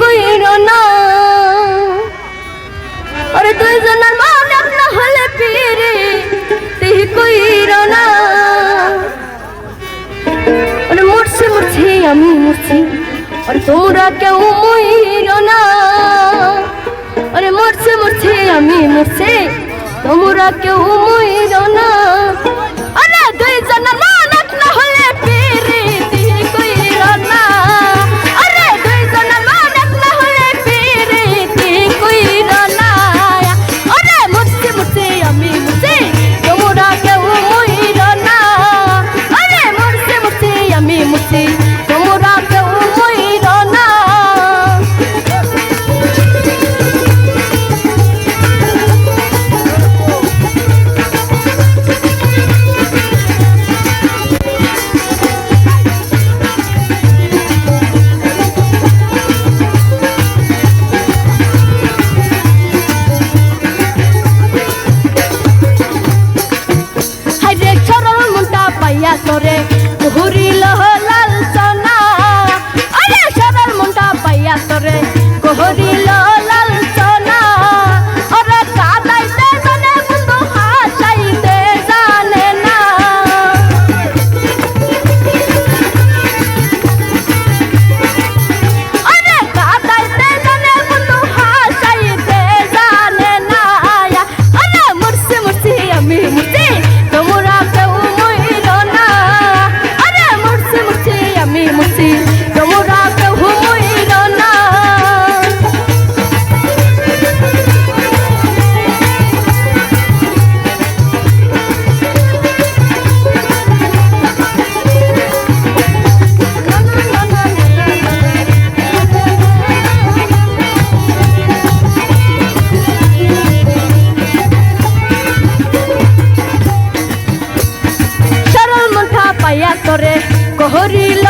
কইর না। আরে দুইজনের মান আপনা হলে পিরে তেহি কইর না। আরে মরছি মরছি, আমি মরছি, আর তোরা কেউ মইর না। আরে মরছে মরছে, আমি মরছে, তোমরা কেউ মইর না। তোরে ঘুরিল লাল সোনা আরে সবার মুন্ডা পাইয়া তোরে। করে কহরিল